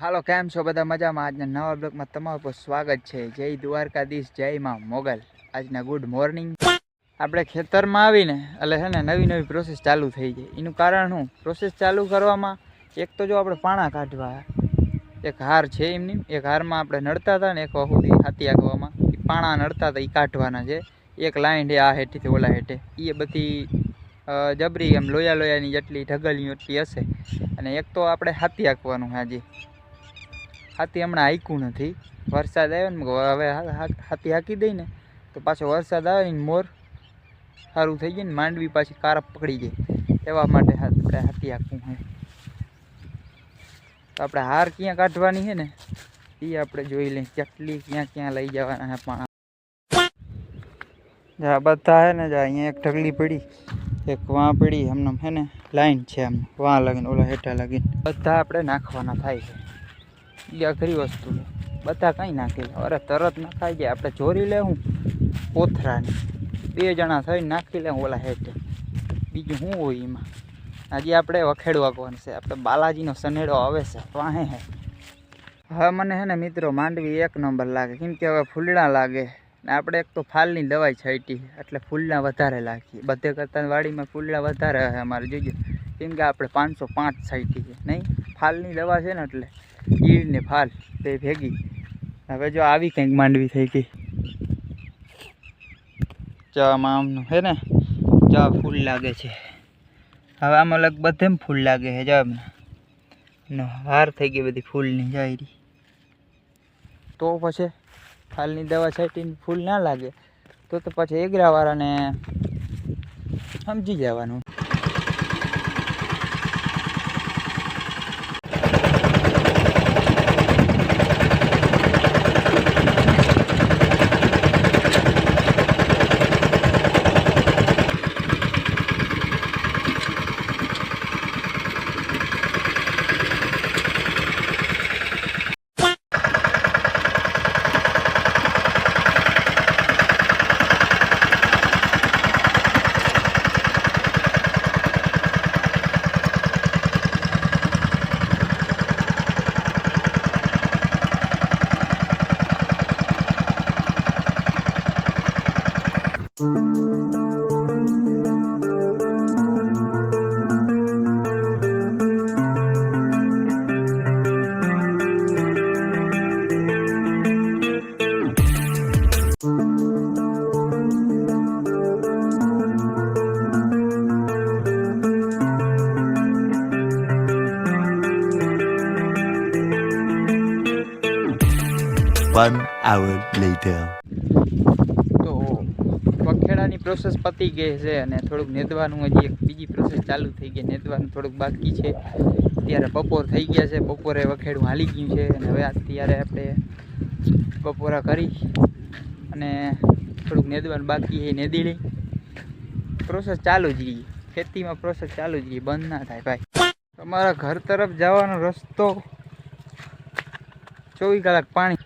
હાલો, કેમ છો બધા મજામાં? આજના નવા બ્લોગમાં તમારું પર સ્વાગત છે. જય દ્વારકાધીશ, જય માં મોગલ. આજના ગુડ મોર્નિંગ. આપણે ખેતરમાં આવીને, એટલે છે ને નવી નવી પ્રોસેસ ચાલુ થઈ જાય એનું કારણ શું? પ્રોસેસ ચાલુ કરવામાં એક તો જો આપણે પાણા કાઢવા એક હાર છે એમની. એક હારમાં આપણે નડતા હતા ને, એક વખત હાથી આગવામાં. એ પાણા નડતા હતા, એ કાઢવાના છે. એક લાઈન છે આ હેઠીથી ઓલા હેઠે. એ બધી જબરી એમ લોયા લોયાની જેટલી ઢગલીઓ એટલી હશે. અને એક તો આપણે હાથી આંકવાનું આજે. હાથી હમણાં હાઈકું નથી. વરસાદ આવ્યો ને હવે હાથી હાંકી દઈ ને, તો પાછો વરસાદ આવે ને મોર સારું થઈ જાય ને માંડવી પાછી કારપ પકડી જાય. એવા માટે આપણે હાથી હાકવું હોય. તો આપણે હાર ક્યાં કાઢવાની છે ને, એ આપણે જોઈ લઈએ ચટલી ક્યાં ક્યાં લઈ જવાના છે પણ. જા બધા હે ને, જા અહીંયા એક ઢગલી પડી, એક વાં પડી એમને હે ને, લાઈન છે એમ વાં લગીને, ઓલા હેઠા લગીને. બધા આપણે નાખવાના થાય છે. એ અઘરી વસ્તુ બધા કંઈ નાખી લે અરે તરત નખાઈ જાય. આપણે ચોરી લેવું કોથરાની. બે જણા થઈને નાખી લેવું ઓલા હેઠે. બીજું શું હોય એમાં? આજે આપણે વખેડ વાગવાનું છે? આપણે બાલાજીનો સનેડો આવે છે. વાહે હે. હવે મને હે ને મિત્રો માંડવી એક નંબર લાગે. કેમ કે હવે ફૂલડા લાગે. ને આપણે એક તો ફાલની દવાઈ છાંટી એટલે ફૂલડા વધારે લાગીએ. બધે કરતાં વાડીમાં ફૂલડા વધારે અમારે. જોઈએ કેમ કે આપણે પાંચસો પાંચ છાંટી છે. નહીં? ફાલની દવા છે ને એટલે. ઈડ ને ફાલ, બે ભેગી. હવે જો આવી કંઈક માંડવી થઈ ગઈ. ચા આમનું હે ને? ચા ફૂલ લાગે છે. હવે આમાં લગ બધેમ ફૂલ લાગે છે, જા ને હાર થઈ ગઈ બધી ફૂલની જાયરી તો પછી ફાલની દવા છાંટીને ફૂલ ના લાગે. તો તો પછી એગરાવાળાને સમજી જવાનું. One hour later. વખેડાની પ્રોસેસ પતી ગઈ છે અને થોડુંક નેદવાનું હજી એક બીજી પ્રોસેસ ચાલુ થઈ ગઈ. નેદવાનું થોડુંક બાકી છે. અત્યારે બપોર થઈ ગયા છે. બપોરે વખેડું હાલી ગયું છે અને હવે અત્યારે આપણે બપોરા કરી અને થોડુંક નેદવાનું બાકી છે. નેદી પ્રોસેસ ચાલુ જ રહી. ખેતીમાં પ્રોસેસ ચાલુ જ રહી. બંધ ના થાય ભાઈ. તમારા ઘર તરફ જવાનો રસ્તો ચોવીસ કલાક પાણી.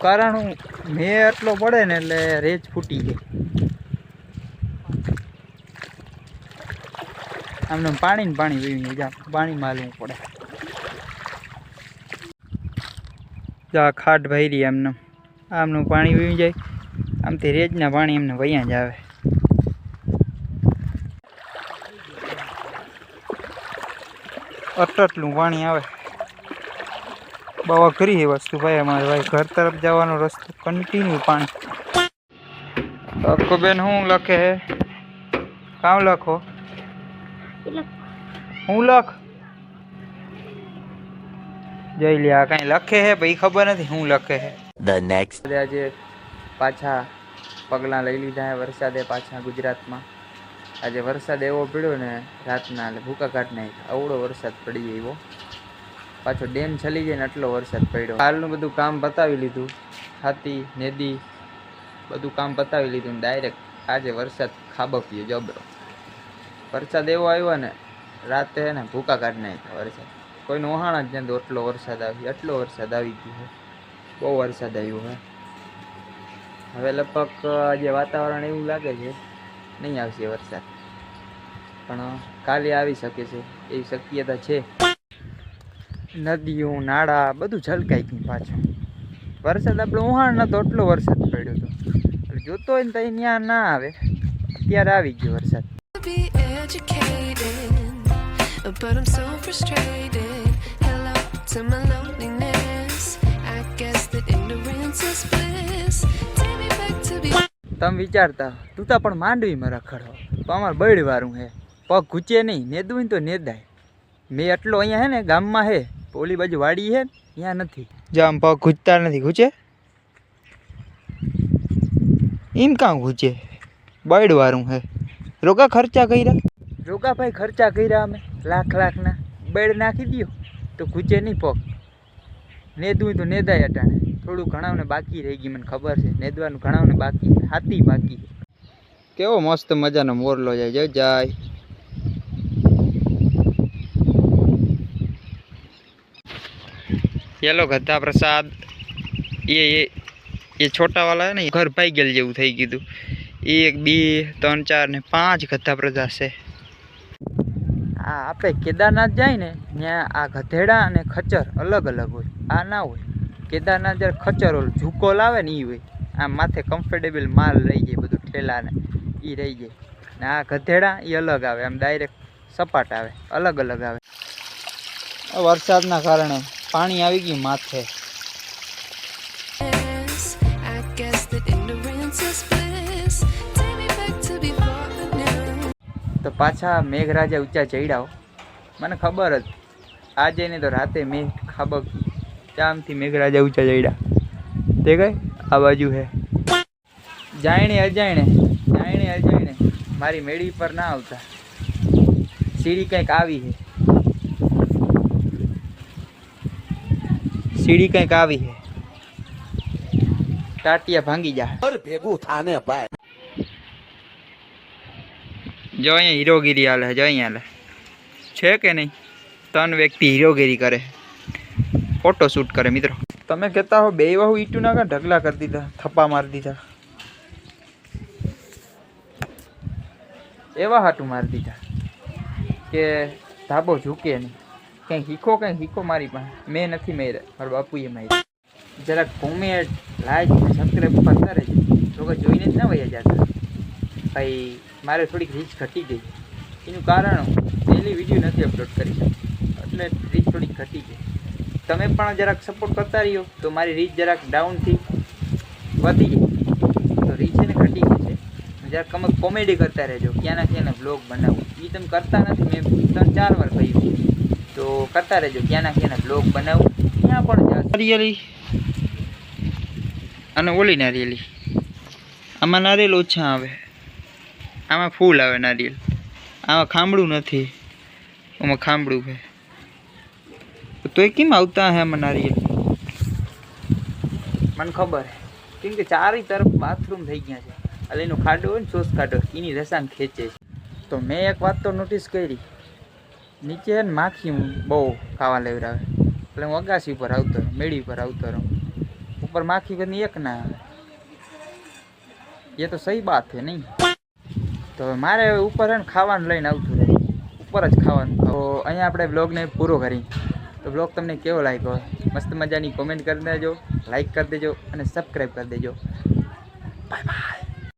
કારણ હું મેં એટલો પડે ને એટલે રેજ ફૂટી જાય આમને પાણી ને પાણી પીવી જા પાણીમાં હાલવું પડે. જા ખાટ ભરી એમને. આમનું પાણી પીવી જાય આમથી રેજના પાણી એમને વૈયા જ આવે. અટટલું પાણી આવે. બહુ કરી એ વસ્તુ ભાઈ અમારે ભાઈ ઘર તરફ જવાનો રસ્તો કન્ટિન્યુ પાણી. અક્કો બેન શું લખે હે? કામ લખો? હું લખ? જઈ લે આ કાંઈ લખે હે ભાઈ? ખબર નથી હું લખે હે. ધ નેક્સ્ટ આજે પાછા પગલાં લઈ લીધા હે વરસાદે પાછા ગુજરાતમાં. આજે વરસાદ એવો પડ્યો ને રાતના એટલે ભૂકા કાઢ નાખ્યા. અવળો વરસાદ પડી ગયો. પાછો ડેમ છલી જાય ને આટલો વરસાદ પડ્યો. હાલનું બધું કામ પતાવી લીધું. હાથી, નેદી, બધું કામ પતાવી લીધું ને ડાયરેક્ટ આજે વરસાદ ખાબક્યો જબરો. વરસાદ એવો આવ્યો ને, રાતે ને ભૂકા કાઢી નાખ્યા વરસાદ. કોઈનો ઓહાણા જ નથી એટલો વરસાદ આવ્યો. એટલો વરસાદ આવી ગયો બહુ વરસાદ આવ્યો હે. હવે લગભગ આજે વાતાવરણ એવું લાગે છે, નહીં આવશે વરસાદ. પણ કાલે આવી શકે છે. એવી શક્યતા છે. નદીઓ નાળા બધું છલકાઈ ગયું પાછું વરસાદ આપણે ઉહાણ નતો એટલો વરસાદ પડ્યો હતો એટલે જોતો હોય ને તો ત્યાં ના આવે અત્યારે આવી ગયો વરસાદ but I'm so frustrated. Hello to my loneliness. I guess that ignorance is bliss. Take me back to be. તમે વિચારતા તું તો પણ માંડવીમાં રખડો તો અમારે બળવારું હે પગ ઘૂચે નહીં નેદવું તો નેદાય મેં એટલો અહીંયા હે ને ગામમાં હે ઓલી બાજુ વાડી છે ત્યાં નથી. જામ પગ ઘૂંચતા નથી ઘૂચે એમ કાં ઘૂચે બર્ડ વારું હે. રોકા ખર્ચા કર્યા? રોકા ભાઈ ખર્ચા કર્યા અમે લાખ લાખના. બર્ડ નાખી દ્યો તો ઘૂચે નહીં પગ. નેદવું તો નેદાય અટાણે. થોડું ઘણાવને બાકી રહી ગઈ મને ખબર છે. નેદવાનું ઘણાવને બાકી હાથી બાકી. કેવો મસ્ત મજાનો મોરલો જાય જો જાય येलो गद्दा प्रसाद ये ये ये छोटा वाला है ना ये घर पाई गेल જેવું થઈ ગયું એક બે ત્રણ ચાર ને પાંચ ગધા પ્રસાદ છે આ આપણે કેદારનાથ જાય ને ત્યાં આ ગધેડા અને ખચ્ચર અલગ અલગ હોય આ ના હોય કેદારનાથ જ્યારે ખચ્ચર ઓલું ઝુકો લાવે ને એ હોય આ માથે કમ્ફર્ટેબલ માલ રહી જાય બધું ઠેલાને એ રહી જાય ને આ ગધેડા એ અલગ આવે આમ ડાયરેક્ટ સપાટ આવે અલગ અલગ આવે આ વરસાદના કારણે પાણી આવી ગયું માથે. તો પાછા મેઘરાજા ઊંચા ચડ્યા મને ખબર જ. આજે ને તો રાતે મેઘ ખાબકી ચામથી મેઘરાજા ઊંચા ચડ્યા. તે કઈ? આ બાજુ હે. જાણે અજાણે જાણે અજાણે મારી મેળી પર ના આવતા. સીડી કંઈક આવી હે. સીડી કંઈક આવી છે. ટાટિયા ભાંગી જા. ભેગું થાને ભાઈ. જો અહીંયા હીરોગીરી હાલે જો અહીંયા હાલે. છે કે નહીં? ત્રણ વ્યક્તિ હીરોગીરી કરે. ફોટો શૂટ કરે મિત્રો. તમે કહેતા હો બે વહુ ઈટુ ના ઢગલા કરી દીધા થપ્પા મારી દીધા? એવા હાટું મારી દીધા કે ધાબો ઝૂકે નહીં. કંઈ હીખો કંઈ હીખો મારી પાસે. મેં નથી માર્યા, મારા બાપુએ માર્યા. જરાક કોમેન્ટ લાઈક સબસ્ક્રાઈબ કરતા રહેજો તો કે જોઈને જ ના વયા જતા. ભાઈ, મારે થોડીક રીચ ઘટી ગઈ. એનું કારણ ડેલી વીડિયો નથી અપલોડ કરી શકતો. એટલે રીચ થોડીક ઘટી ગઈ. તમે પણ જરાક સપોર્ટ કરતા રહ્યો, તો મારી રીચ જરાક ડાઉનથી વધી ગઈ. તો રીચ એને ઘટી ગઈ છે. જરાક તમે કોમેડી કરતા રહેજો. ક્યાંના ક્યાંના બ્લોગ બનાવું. એ તમે કરતા નથી. મેં ત્રણ ચાર વાર કહ્યું. તો કરતા રહેજો. ક્યાંના ક્યાંના બ્લોગ બનાવું. ત્યાં પણ નારિયેલી અને ઓલી નારિયેલી આમાં નારિયેલ ઓછા આવે. આમાં ફૂલ આવે નારિયેલ. આમાં ખાંભળું નથી. આમાં ખાંભળું છે. તો એ કેમ આવતા હે આમાં નારિયેલ? મને ખબર કેમ કે ચારે તરફ બાથરૂમ થઈ ગયા છે. એટલે એનો ખાડો હોય ને સોસ ખાડો. એની રસાંગ ખેંચે છે. તો મેં એક વાત તો નોટિસ કરી. નીચે માખી બહુ ખાવા લેવડાવે. એટલે હું અગાસી ઉપર આવતો મેળી ઉપર આવતો રહું. ઉપર માખી કદી એક ના એ તો સહી બાત છે નહીં. તો મારે ઉપર હે ને ખાવાનું લઈને આવતું રહે. ઉપર જ ખાવાનું. તો અહીંયા આપણે બ્લોગને પૂરો કરી. તો બ્લોગ તમને કેવો લાગ્યો? મસ્ત મજાની કોમેન્ટ કરી દેજો લાઈક કરી દેજો અને સબસ્ક્રાઈબ કરી દેજો. Bye bye